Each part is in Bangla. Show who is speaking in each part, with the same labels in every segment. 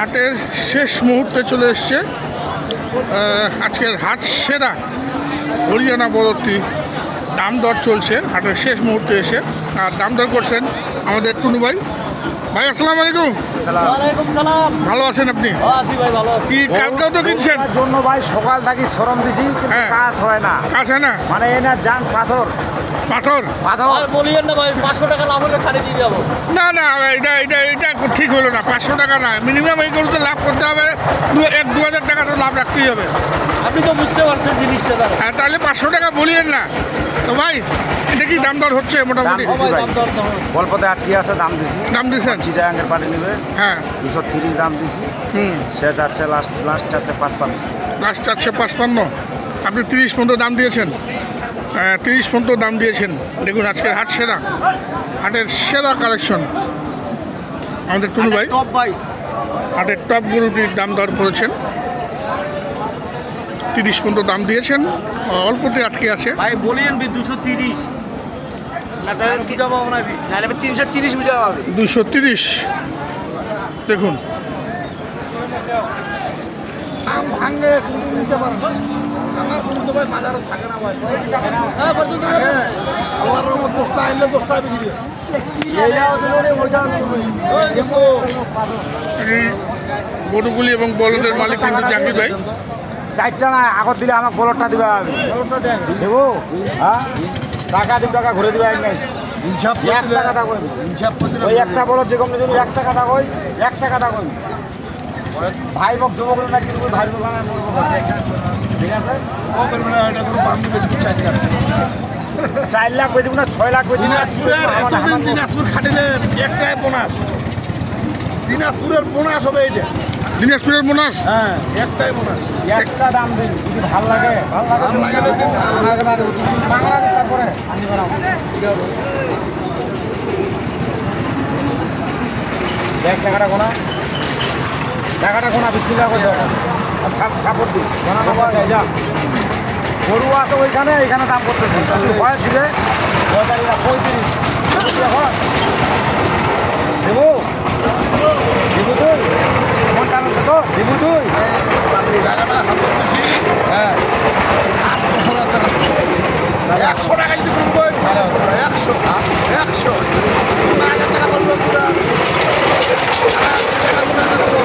Speaker 1: হাটের শেষ মুহূর্তে চলে এসছে আজকের হাট সেরা হরিয়ানা বদরটি দাম দর চলছে, হাটের শেষ মুহূর্তে এসে। আর দাম দর করছেন আমাদের টুনু ভাই। ভাই আসসালামু আলাইকুম।
Speaker 2: ওয়ালাইকুম সালাম।
Speaker 1: ভালো আছেন আপনি?
Speaker 2: আছি ভাই ভালো আছি।
Speaker 1: কি কালকেও তো কিনছেন?
Speaker 3: জন্য ভাই সকাল থাকি শ্রম দিছি কিন্তু
Speaker 1: হ্যাঁ।
Speaker 3: কাজ হয় না।
Speaker 1: আছে না?
Speaker 3: মানে এনার যান পাথর।
Speaker 1: পাথর?
Speaker 3: পাথর।
Speaker 2: আর বলিয়েন না ভাই পাঁচশো টাকা লাভ হলে ছাড়িয়ে দিয়ে যাব।
Speaker 1: না না এটা এটা এটা ঠিক হলো না পাঁচশো টাকা না। মিনিমাম এই গরুতে লাভ করতে হবে এক দু হাজার টাকা তো লাভ রাখতেই হবে।
Speaker 2: আপনি তো বুঝতে পারছেন জিনিসটা দাঁড়া
Speaker 1: হ্যাঁ তাহলে পাঁচশো টাকা বলিয়েন না। তো ভাই এটা কি দাম দর হচ্ছে মোটামুটি।
Speaker 3: গল্পতে আটকে আছে দাম দিছি।
Speaker 1: দাম দিচ্ছেন
Speaker 3: চিটাঙ্গের পাটি নেবে।
Speaker 1: হ্যাঁ।
Speaker 3: দুশো তিরিশ দাম দিছি।
Speaker 1: হুম।
Speaker 3: সে যাচ্ছে লাস্ট লাস্ট যাচ্ছে পাঁচ পান্ন
Speaker 1: লাস্ট চারশো পাঁচপান্ন। আপনি তিরিশ পর্যন্ত দাম দিয়েছেন। তিরিশ পর্যন্ত দাম দিয়েছেন। দেখুন আজকের হাট সেরা। হাটের সেরা কালেকশন আমাদের টুনু ভাই।
Speaker 2: টপ ভাই।
Speaker 1: হাটের টপ গরুটির দাম দর করেছেন। তিরিশ পর্যন্ত দাম দিয়েছেন। অল্পতে আটকে আছে।
Speaker 2: ভাই বলিয়েন বি দুশো তিরিশ না তাহলে বুঝা পাবো না বি নাহলে তিনশো তিরিশ বুঝা পাবে।
Speaker 1: দুশো তিরিশ। দেখুন।
Speaker 4: ভাঙে কিন্তু নিতে পারব আমার কোনো তো বাজারও থাকে না ভাই।
Speaker 2: হ্যাঁ
Speaker 4: দশটা আনলে দশটা বিক্রি হয়।
Speaker 1: এই গরুগুলি এবং বলদের মালিক কিন্তু জাকির ভাই।
Speaker 3: চারটা না আগত দিলে আমাকে বলরটা দিবে। আমি দেবো? হ্যাঁ। টাকা দিব টাকা ঘুরে দিবে এক নাই
Speaker 4: হিসাব
Speaker 3: এক টাকা টাকা কই
Speaker 4: করে দিলে
Speaker 3: ওই একটা বলো যে কম যদি এক টাকা টাকা কই এক টাকা টাকা কই ভাই বক দেবো বলে না কিন্তু ভাই বক ঠিক আছে?
Speaker 4: ও করবে না, এটা কোনো বান্ধবী বেচবি চার
Speaker 3: লাখ বেচবো না ছয় লাখ বেচবো
Speaker 4: দিনাজপুরের এতদিন দিনাজপুর খাটিলেন একটাই বোনাস। দিনাজপুরের বোনাস হবে এটা
Speaker 1: দিনাজপুরের মোনাস
Speaker 4: হ্যাঁ একটাই বোনাস।
Speaker 3: একটা দাম দিন যদি ভালো লাগে। ভালো
Speaker 4: ভালো
Speaker 3: দেখ টাকাটা গোনা টাকাটা বিস্কুট টাকা করে থাপড় দি যাই যা গরু আছে ওইখানে এখানে দাম করতেছে বয়স দিলে পঁয়তাল্লিশ পঁয়ত্রিশ হয় দেবো কোন হ্যাঁ
Speaker 4: আট দশ হাজার টাকা একশো টাকা যদি কমবো একশো একশো পনেরো হাজার টাকা করব পুরা টাকা পনেরো হাজার দেবো।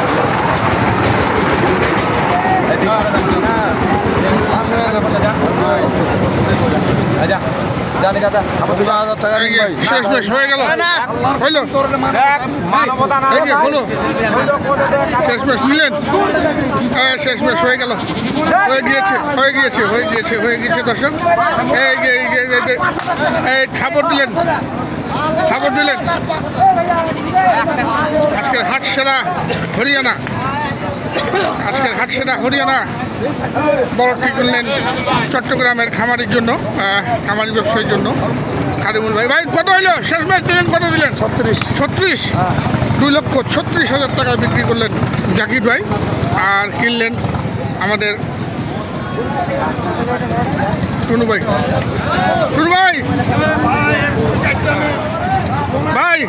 Speaker 3: যা জানি আমার
Speaker 4: পনেরো হাজার টাকা
Speaker 1: এই
Speaker 4: ভাই।
Speaker 1: শেষ মেশ হয়ে গেল। হইল?
Speaker 4: তোর মান
Speaker 3: দেখ মানবতা না
Speaker 1: এই যে হলো শেষ মেশ নিলেন হ্যাঁ শেষ মেশ হয়ে গেল। হয়ে গিয়েছে হয়ে গিয়েছে হয়ে গিয়েছে হয়ে গিয়েছে দর্শক। এই এই যে এই যে এই খাবার দিলেন। খাবার দিলেন। আজকের হাট সেরা হরিয়ানা। আজকের হাট সেরা হরিয়ানা। বড়টি করলেন চট্টগ্রামের খামারির জন্য খামারি ব্যবসায়ীর জন্য। খাদিমুল ভাই ভাই কত হইল? শেষ ম্যাচ দিলেন কত দিলেন?
Speaker 4: ছত্রিশ।
Speaker 1: ছত্রিশ? দুই লক্ষ ছত্রিশ হাজার টাকা বিক্রি করলেন জাকির ভাই আর কিনলেন আমাদের টুনু ভাই। টুনু ভাই! ভাই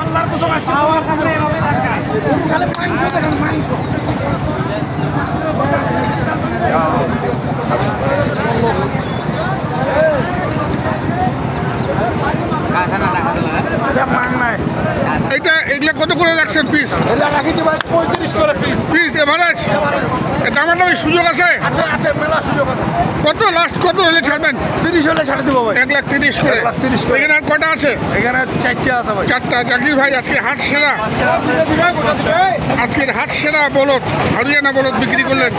Speaker 4: এটা মান নাই
Speaker 1: এটা এগুলা কত করে রাখছেন পিস
Speaker 4: এটা ভাই পঁয়ত্রিশ করে পিস
Speaker 1: পিস এভারেজ দামাদামি সুযোগ আছে?
Speaker 4: আছে আছে মেলা সুযোগ আছে।
Speaker 1: কত লাস্ট কত হলে ছাড়বেন?
Speaker 4: তিরিশ হলে ছাড়ে দেবো ভাই।
Speaker 1: এক লাখ তিরিশ করে।
Speaker 4: লাখ তিরিশ করে।
Speaker 1: এখানে আর কটা আছে?
Speaker 4: এখানে চারটে আছে ভাই।
Speaker 1: চারটা। জাকির ভাই আজকে হাট সেরা।
Speaker 4: বাচ্চা
Speaker 1: আজকের হাট সেরা বলদ হরিয়ানা বলদ বিক্রি করলেন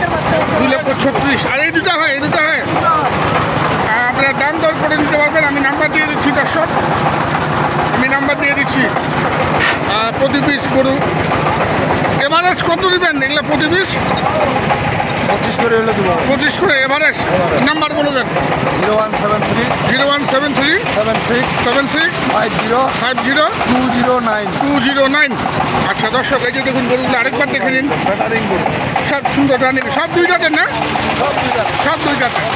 Speaker 1: দুই লক্ষ ছত্রিশ। আর এই দুটা হয় এই দুটা হয়। আপনারা দাম দর করে নিতে পারবেন। আমি নাম্বার দিয়ে দিচ্ছি দর্শক। আমি নাম্বার দিয়ে দিচ্ছি। প্রতি পিস গরু। এভারেজ কত দিবেন? এগুলো প্রতি পিস
Speaker 4: পঁচিশ করে হলে দেবো
Speaker 1: পঁচিশ করে এভারেজ নাম্বার বলে দেন।
Speaker 4: Zero one seven three.
Speaker 1: Zero one seven three.
Speaker 4: Seven six.
Speaker 1: Seven six.
Speaker 4: Five zero.
Speaker 1: Five zero.
Speaker 4: Two zero nine.
Speaker 1: Two zero nine. আচ্ছা দর্শক এই যে দেখুন গরুগুলো আরেকবার দেখে নিন। সব সুন্দর রানিং সব দুই জাতের না?
Speaker 4: সব দুই
Speaker 1: সব দুই জাতের।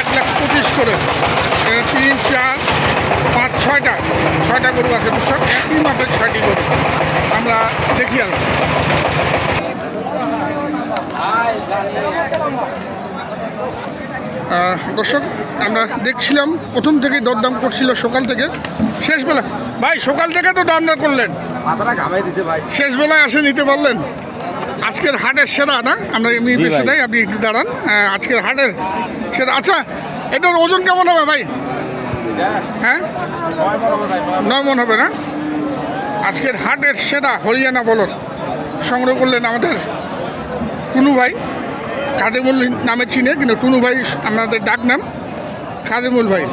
Speaker 1: এক লাখ পঁচিশ করে। তিন চার ছয়টা ছয়টা গরু আছে দর্শক একই মাপের ছয়টি গরু। আমরা দেখি আর। দর্শক আমরা দেখছিলাম প্রথম থেকেই দরদাম করছিল সকাল থেকে। শেষবেলা ভাই সকাল থেকে তো দাম দর করলেন।
Speaker 3: মাথাটা ঘামাই দিছে ভাই।
Speaker 1: শেষ বেলায় আসে নিতে পারলেন। আজকের হাটের সেরা না? আমরা
Speaker 3: এমনি ভাই।
Speaker 1: সেটাই আপনি একটু দাঁড়ান। আজকের হাটের সেরা। আচ্ছা এটার ওজন কেমন হবে ভাই? হ্যাঁ? নয় মন হবে না? আজকের হাটের সেরা হরিয়ানা বলদ সংগ্রহ করলেন আমাদের টুনু ভাই। কাদেমুল নামে চিনে কিন্তু টুনু ভাই আমাদের ডাক নাম কাদেমুল ভাই।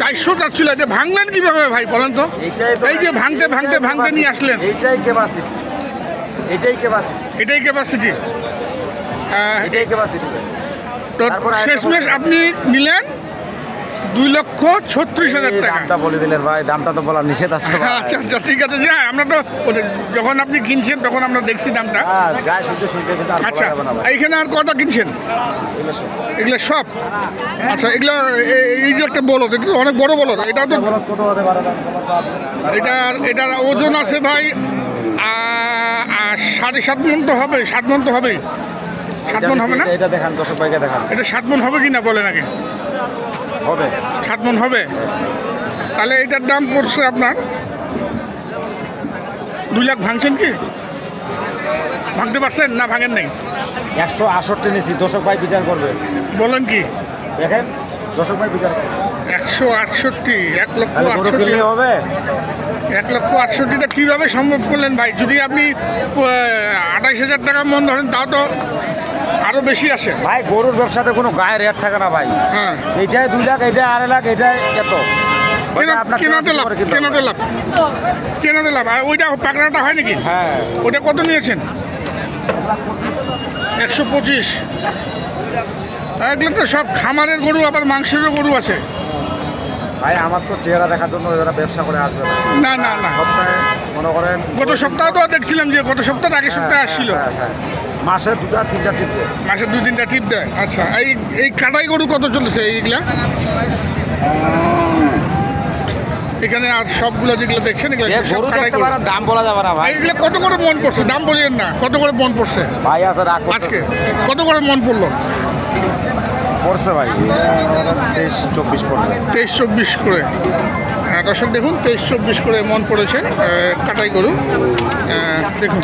Speaker 3: চারশো।
Speaker 1: চাচ্ছিল এটা ভাঙলেন কীভাবে ভাই বলেন তো? এই যে ভাঙতে ভাঙতে নিয়ে আসলেন।
Speaker 3: এইটাই ক্যাপাসিটি এটাই ক্যাপাসিটি
Speaker 1: এটাই ক্যাপাসিটি
Speaker 3: এটাই ক্যাপাসিটি
Speaker 1: তো শেষমেশ আপনি নিলেন দুই লক্ষ ছত্রিশ হাজার টাকা।
Speaker 3: দামটা বলে দিলেন ভাই দামটা তো বলা নিষেধ আছে ভাই।
Speaker 1: আচ্ছা আচ্ছা ঠিক আছে। যে আমরা তো যখন আপনি কিনছেন তখন আমরা দেখছি দামটা।
Speaker 3: হ্যাঁ
Speaker 1: আচ্ছা এইখানে আর কটা কিনছেন?
Speaker 3: এগুলো সব।
Speaker 1: আচ্ছা এগুলো এই যে একটা বলদ এটা তো অনেক বড় বলদ। তো
Speaker 3: বলো তো আপনি?
Speaker 1: এটার এটার ওজন আছে ভাই সাড়ে সাত মন তো হবে সাত মন তো হবে সাত মন হবে না?
Speaker 3: এটা- দেখান দর্শক ভাইকে দেখান।
Speaker 1: এটা সাত মন হবে কি না বলেন আগে?
Speaker 3: হবে।
Speaker 1: সাত মন হবে? তাহলে এটার দাম পড়ছে আপনার দুই লাখ ভাঙছেন কি? ভাঙতে পারছেন না ভাঙেন নাই?
Speaker 3: একশো আষট্টি নিচ্ছি দর্শক ভাই বিচার করবে।
Speaker 1: বলেন কি?
Speaker 3: দেখেন দর্শক ভাই বিচার
Speaker 1: একশো আটষট্টি এক লক্ষ আটষট্টি।
Speaker 3: হবে?
Speaker 1: এক লক্ষ আটষট্টিটা কীভাবে সম্ভব করলেন ভাই? যদি আপনি আঠাইশ হাজার টাকা মন ধরেন তাও তো আরও বেশি আসে?
Speaker 3: ভাই গরুর ব্যবসাতে কোনো গায়ে রেট থাকে না ভাই।
Speaker 1: হ্যাঁ।
Speaker 3: এইটাই দুই লাখ এইটাই আড়াই লাখ এইটাই এত।
Speaker 1: কেনাতে লাভ
Speaker 3: কেনাতে
Speaker 1: লাভ। কেনাতে লাভ। আর ওইটা পাকড়াটা হয় নাকি?
Speaker 3: হ্যাঁ।
Speaker 1: ওটা কত নিয়েছেন? একশো পঁচিশ। এগুলো তো সব খামারের গরু আবার মাংসেরও গরু আছে।
Speaker 3: ভাই আমার তো চেহারা দেখার জন্য ওরা ব্যবসা করে আসবে না।
Speaker 1: না না
Speaker 3: সপ্তাহে মনে করেন
Speaker 1: গত সপ্তাহে তো দেখছিলাম যে গত সপ্তাহ আগের সপ্তাহে
Speaker 3: হ্যাঁ,
Speaker 1: আসছিল।
Speaker 3: হ্যাঁ, হ্যাঁ। মাসে দুটা তিনটা টিপ দেয়।
Speaker 1: মাসে দুই তিনটা টিপ দেয়? আচ্ছা এই এই কাটাই গরু কত চলেছে এইগুলা? এখানে আর সবগুলো যেগুলো দেখছেন এগুলো
Speaker 3: দাম বলা যাবে না ভাই।
Speaker 1: এগুলো কত করে মন পড়ছে? দাম বলিয়েন না কত করে মন পড়ছে?
Speaker 3: ভাই আছে
Speaker 1: আজকে কত করে মন পড়ল?
Speaker 3: পড়ছে ভাই? তেইশ চব্বিশ পড়বে।
Speaker 1: তেইশ চব্বিশ করে। হ্যাঁ, দর্শক দেখুন তেইশ চব্বিশ করে মন পড়েছে কাটাই গরু। দেখুন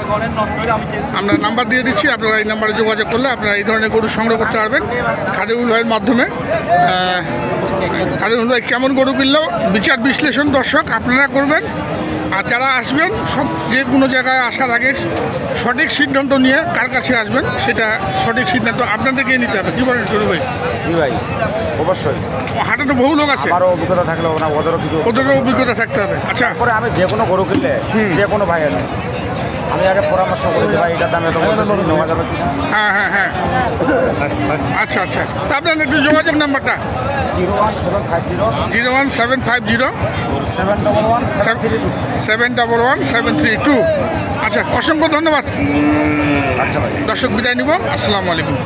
Speaker 1: আমরা নাম্বার দিয়ে দিচ্ছি আপনারা এই নাম্বারে যোগাযোগ করলে আপনারা এই ধরনের গরু সংগ্রহ করতে পারবেন খাদিমুল ভাইয়ের মাধ্যমে। খাদিমুল ভাই কেমন গরু কিনলেও বিচার বিশ্লেষণ দর্শক আপনারা করবেন। আর যারা আসবেন সব যে কোনো জায়গায় আসার আগে সঠিক সিদ্ধান্ত নিয়ে কার কাছে আসবেন সেটা সঠিক সিদ্ধান্ত আপনাদেরকেই নিতে হবে। কী বলেন শুরু ভাই?
Speaker 3: জি ভাই অবশ্যই।
Speaker 1: হাটে তো বহু লোক আছে।
Speaker 3: আমারও অভিজ্ঞতা থাকলে না ওদেরও কিছু
Speaker 1: ওদেরও অভিজ্ঞতা থাকতে হবে। আচ্ছা।
Speaker 3: পরে আমি যে কোনো গরু কিনলে। যে কোনো ভাই আছে আমি আগে পরামর্শ করেছি ভাই এটার দাম এত বলতেছি, নেওয়া যাবে কিনা
Speaker 1: হ্যাঁ হ্যাঁ হ্যাঁ। আচ্ছা আচ্ছা। আপনার একটু যোগাযোগ নাম্বারটা?
Speaker 3: Zero one seven five zero.
Speaker 1: Zero one seven five zero.
Speaker 3: Seven double one seven three two.
Speaker 1: Seven double one seven three two. আচ্ছা অসংখ্য ধন্যবাদ।
Speaker 3: আচ্ছা ভাই।
Speaker 1: দর্শক বিদায় নিব। আসসালামু আলাইকুম।